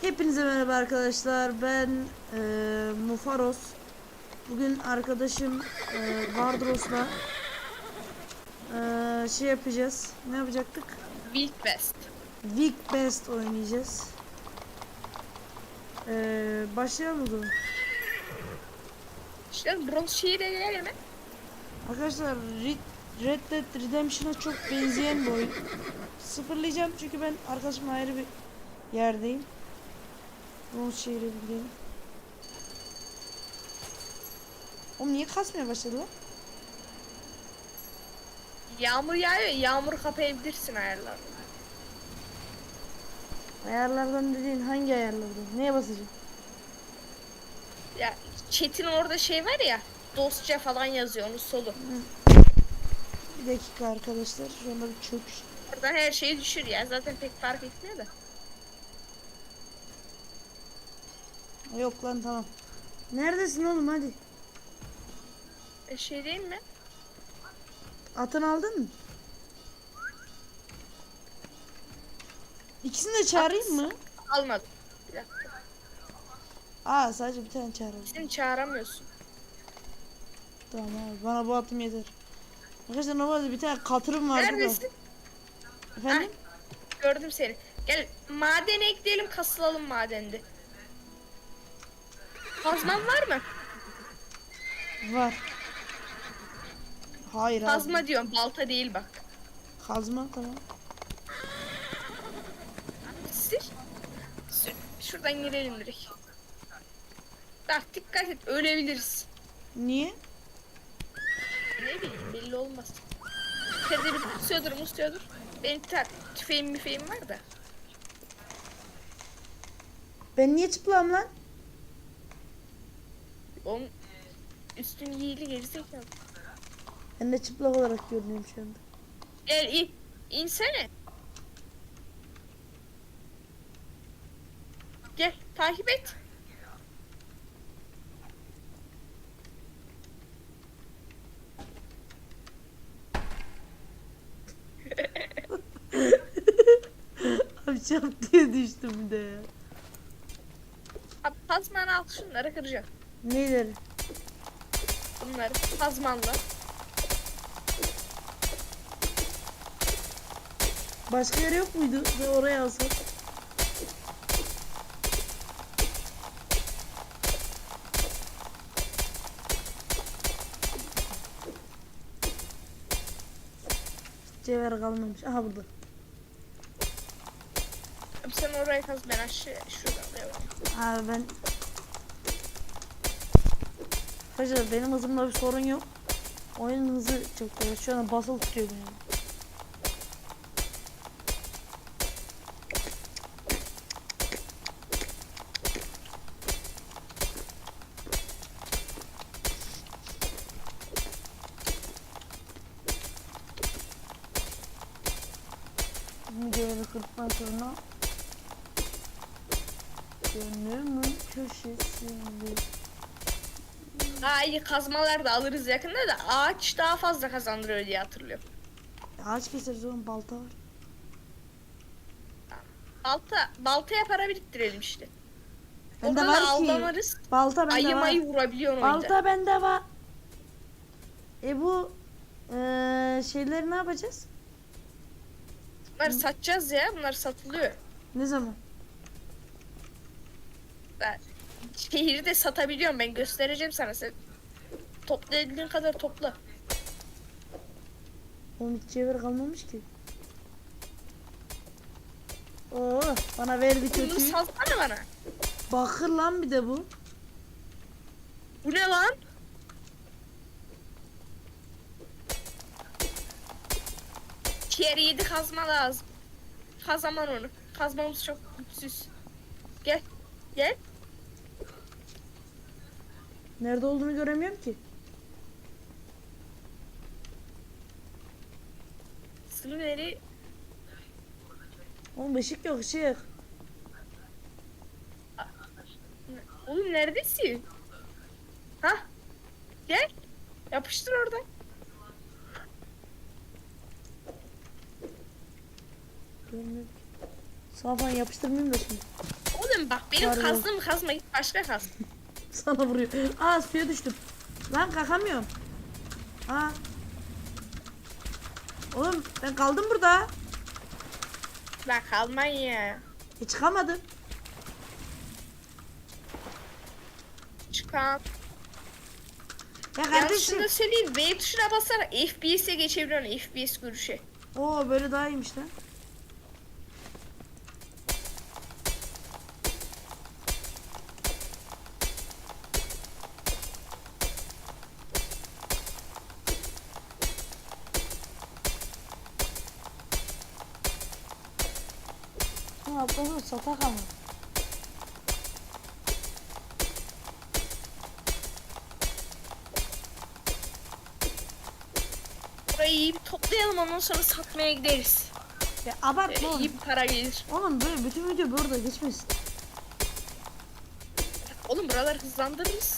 Hepinize merhaba arkadaşlar. Ben e, Mufaros. Bugün arkadaşım e, Vardros'la e, şey yapacağız. Ne yapacaktık? Wild West. Week Best oynayacağız. E, başlayalım o zaman. İşte bronz şehire gelelim mi? Arkadaşlar Red, Red Dead Redemption'a çok benzeyen bir oyun. Sıfırlayacağım çünkü ben arkadaşımla ayrı bir yerdeyim. Bir gidelim. Oğlum niye kasmaya başladı lan? Yağmur yağıyor. Yağmur kapayabilirsin ayarlarını. Ayarlardan dediğin hangi ayarlardan? Neye basacağım? Ya chat'in orada şey var ya. Dostça falan yazıyor onun solu. Bir dakika arkadaşlar. Şu anda bir çöküş. Oradan her şeyi düşür ya. Zaten pek fark etmiyor da. Yok lan tamam. Neredesin oğlum hadi. E, şey değil mi? Atını aldın mı? İkisini de çağırayım mı? Almadım. Bir dakika. Aa sadece bir tane çağıralım. Seni çağıramıyorsun. Tamam abi bana bu atım yeter. Arkadaşlar normalde bir tane katırım vardı Neredesin? Efendim? Gördüm seni. Gel madene ekleyelim kasılalım madende. Kazman var mı? Var. Hayır abi. Kazma diyorum balta değil bak. Kazma tamam. Sür. Sür. Şuradan girelim direkt. Bak dikkat et ölebiliriz. Niye? Ne bileyim belli olmaz. Kedi bir tutuyordur musuyordur. Benim ter, tüfeğim müfeğim var da. Ben niye çıplam lan? Onun üstün giyili gerizekalı. Ben de çıplak olarak görünüyorum şu anda. Gel in. insene. Gel takip et. Abi çap diye düştüm de ya. Abi Tazman'ı al şunları kıracağım. Neyleri? Bunları Tazman'la. Başka yer yok muydu? Ve oraya alsak. Cevher kalmamış. Aha burada. Abi sen oraya kaz ben aşağı şuradan devam. Abi ben... Arkadaşlar benim hızımda bir sorun yok. Oyunun hızı çok yavaş. Şu an basılı tutuyor beni. Videoyu kırdıktan sonra Gönlümün köşesinde Daha iyi kazmalar da alırız yakında da ağaç daha fazla kazandırıyor diye hatırlıyorum. Ağaç keseriz oğlum balta var. Balta, baltaya para biriktirelim işte. Bende Orada var da ki. aldanırız. Balta bende Ayı var. mayı vurabiliyorsun oyunda. Balta bende var. E bu eee şeyleri ne yapacağız? Bunları satacağız ya. Bunlar satılıyor. Ne zaman? Ben şehri de satabiliyorum ben göstereceğim sana. Sen toplayabildiğin kadar topla. Oğlum hiç çevir kalmamış ki. Oo bana verdi Bunu kötüyü. salsana bana. Bakır lan bir de bu. Bu ne lan? Tier 7 kazma lazım. Kazamam onu. Kazmamız çok güçsüz. Gel. Gel. Nerede olduğunu göremiyorum ki. Sınır neri? Oğlum ışık yok ışık. Oğlum neredesin? Ha? Gel. Yapıştır orada. Görmüyorum ki. Falan yapıştırmayayım da şimdi. Oğlum bak benim Pardon. kazdığım kazma git başka kaz. Sana vuruyor. Aa suya düştüm. Lan kalkamıyorum. Aa. Oğlum ben kaldım burada. Bak Almanya. E çıkamadım. Çıkan. Ya Ya kardeşim. şunu da söyleyeyim. V tuşuna basarak FPS'e geçebiliyorsun. FPS görüşe. Oo böyle daha iyiymiş lan. Ama. Burayı iyi bir toplayalım ondan sonra satmaya gideriz. Ya abartma Ee, oğlum. iyi bir para gelir. Oğlum böyle bütün video burada geçmesin. Oğlum buraları hızlandırırız.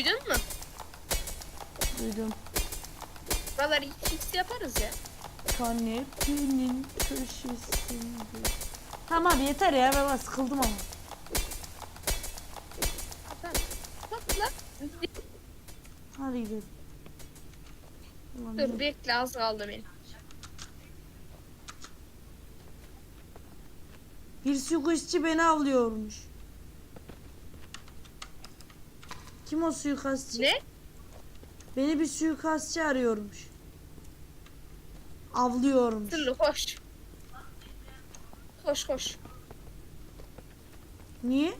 Duydun mu? Duydum. Buralar 2x yaparız ya. Kanepenin köşesinde. Tamam abi yeter ya ben sıkıldım ama. Hadi gidelim. Ulan Dur ne- bekle az kaldı benim. Bir suikastçı beni avlıyormuş. Kim o suikastçı? Ne? Beni bir suikastçı arıyormuş. Avlıyormuş. Sırlı koş. Koş koş. Niye?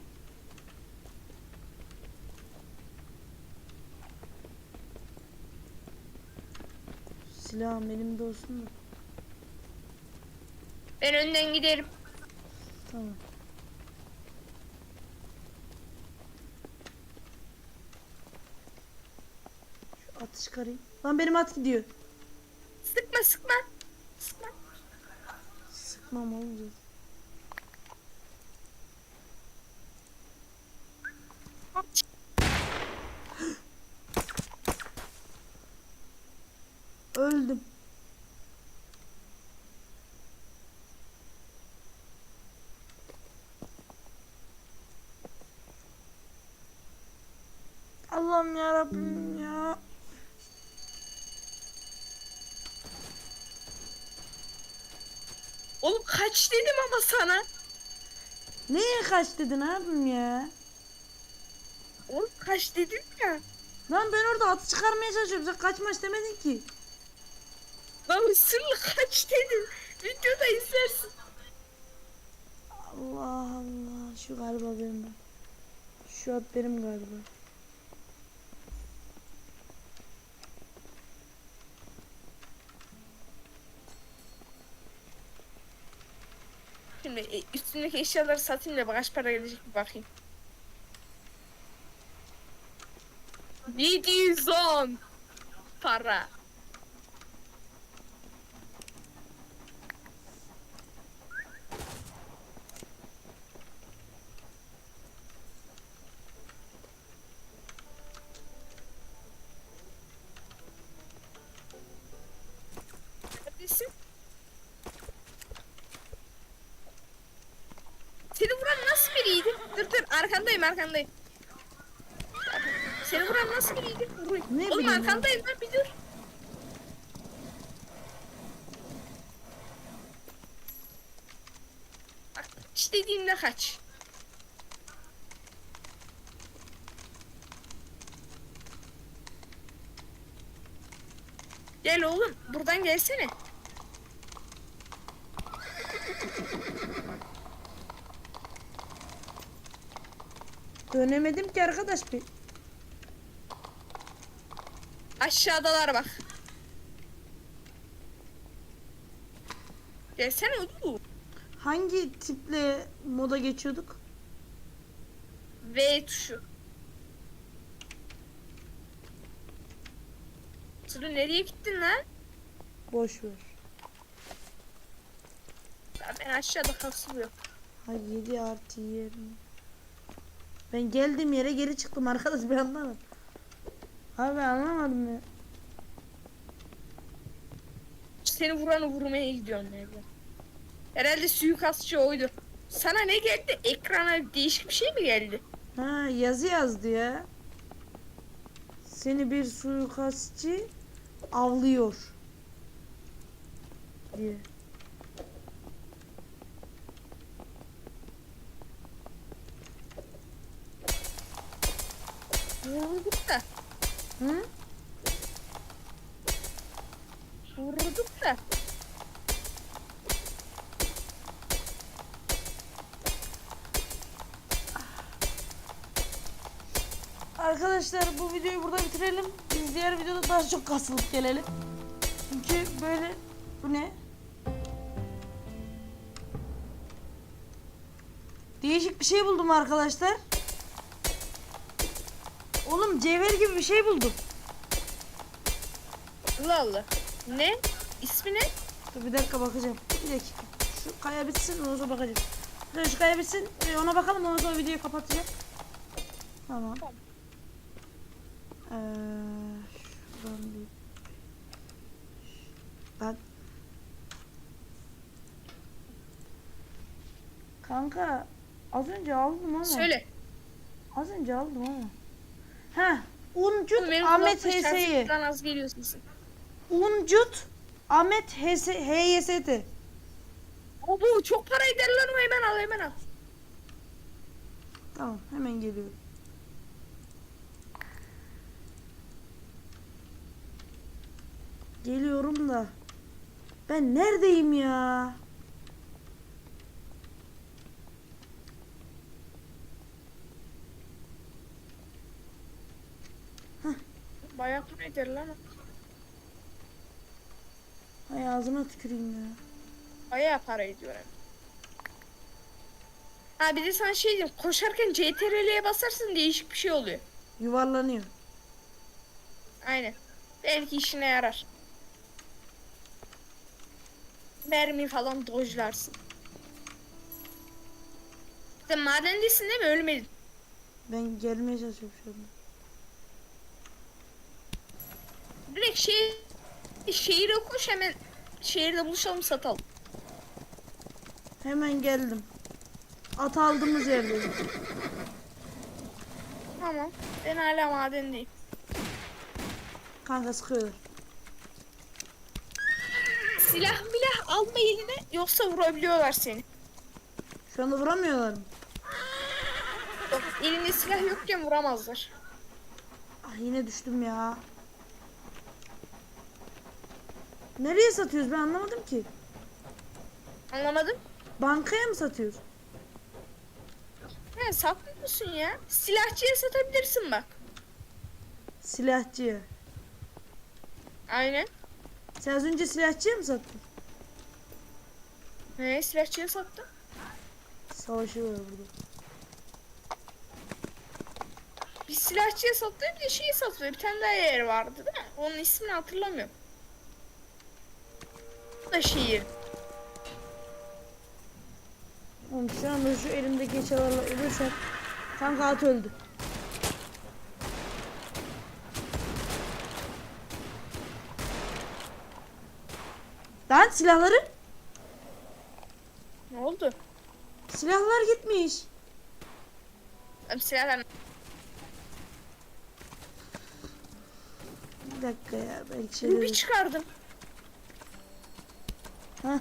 Silahım elimde olsun da. Ben önden giderim. Tamam. Atı çıkarayım. Lan benim at gidiyor. Sıkma sıkma. Sıkma. Sıkmam olacak. Öldüm. Allah'ım ya Rabbim ya. Oğlum kaç dedim ama sana. Neye kaç dedin abim ya? Oğlum kaç dedim ya. Lan ben orada atı çıkarmaya çalışıyorum. Sen kaçma demedin ki. Lan sırlı kaç dedim. Videoda izlersin. Allah Allah. Şu galiba benim. Şu at benim galiba. Şimdi e, üstündeki eşyaları satayım da kaç para gelecek bir bakayım. 710 para. Dur dur arkandayım arkandayım. Seni vuran nasıl biriydi? Vurayım. Ne Oğlum bileyim arkandayım lan bir dur. Bak kaç dediğimde kaç. Gel oğlum buradan gelsene. Dönemedim ki arkadaş bir. Aşağıdalar bak. Gelsene oğlum. Hangi tiple moda geçiyorduk? V tuşu. Sıra nereye gittin lan? Boş ver. Ben aşağıda kasılıyorum. Ha 7 artı 20. Ben geldiğim yere geri çıktım arkadaş bir anlamadım. Abi ben anlamadım ya. Seni vuranı vurmaya gidiyorsun bileyim. Herhalde suikastçı oydu. Sana ne geldi? Ekrana değişik bir şey mi geldi? Ha yazı yazdı ya. Seni bir suikastçı avlıyor. Diye. Vurduk da. Hı? Vurduk da. Arkadaşlar bu videoyu burada bitirelim. Biz diğer videoda daha çok kasılıp gelelim. Çünkü böyle bu ne? Değişik bir şey buldum arkadaşlar. Oğlum cevher gibi bir şey buldum. Allah Allah. Ne? İsmi ne? Dur bir dakika bakacağım. Bir dakika. Şu kaya bitsin ondan sonra bakacağım. Dur şu kaya bitsin e, ona bakalım ondan sonra videoyu kapatacağım. Tamam. Tamam. Ee, şuradan bir... Ben... Kanka az önce aldım ama. Söyle. Az önce aldım ama. Heh. Uncut benim Ahmet kulaklık HS'yi. şarjından az geliyorsun sen. Uncut Ahmet HS, HYST. O bu çok para eder lan o hemen al hemen al. Tamam hemen geliyorum. Geliyorum da. Ben neredeyim ya? Para eder lan o. Hay ağzına tüküreyim ya. Bayağı para ediyor hem. Ha bir de sana şey diyeyim koşarken CTRL'ye basarsın değişik bir şey oluyor. Yuvarlanıyor. Aynen. Belki işine yarar. Mermi falan dojlarsın. Sen madendesin değil mi? Ölmedin. Ben gelmeye çalışıyorum şu anda. Direkt şey şehire koş hemen şehirde buluşalım satalım. Hemen geldim. At aldığımız yerdeyim. Tamam. Ben hala madendeyim. Kanka sıkıyorlar. Silah milah alma eline yoksa vurabiliyorlar seni. Şu anda vuramıyorlar mı? Yok, elinde silah yokken vuramazlar. Ah yine düştüm ya. Nereye satıyoruz ben anlamadım ki. Anlamadım. Bankaya mı satıyoruz? He saklıyorsun ya. Silahçıya satabilirsin bak. Silahçıya. Aynen. Sen az önce silahçıya mı sattın? He silahçıya sattım. Savaşı var burada. Bir silahçıya sattı bir de şeyi satıyor. Bir tane daha yer vardı değil mi? Onun ismini hatırlamıyorum. Da şehir. Oğlum şu anda şu elimdeki eşyalarla ölürsem kanka at öldü. Lan silahları? Ne oldu? Silahlar gitmiş. Silahlar Bir dakika ya ben Ruby şeyleri... çıkardım. Ruby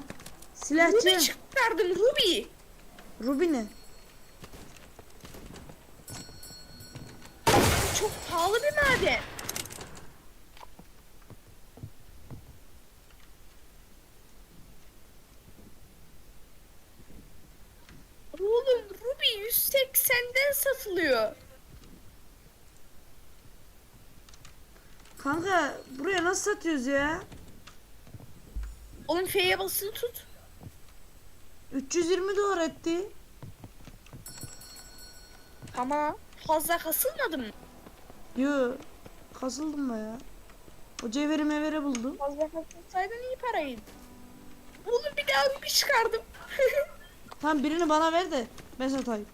Silahçı. çıkardım Ruby. Ruby ne? Çok pahalı bir maden. Oğlum Ruby 180'den satılıyor. Kanka buraya nasıl satıyoruz ya? Oğlum F'ye basılı tut. 320 dolar etti. Ama fazla kasılmadın mı? Yo. Kasıldım mı ya? O cevheri mevere buldum. Fazla katılsaydın iyi paraydı. Bunu bir daha bir çıkardım. Tam birini bana ver de ben satayım.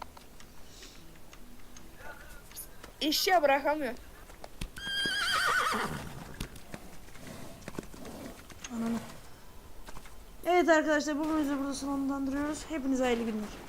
Eşya bırakamıyor. Evet arkadaşlar bu bölümümüzü burada sonlandırıyoruz. Hepinize hayırlı günler.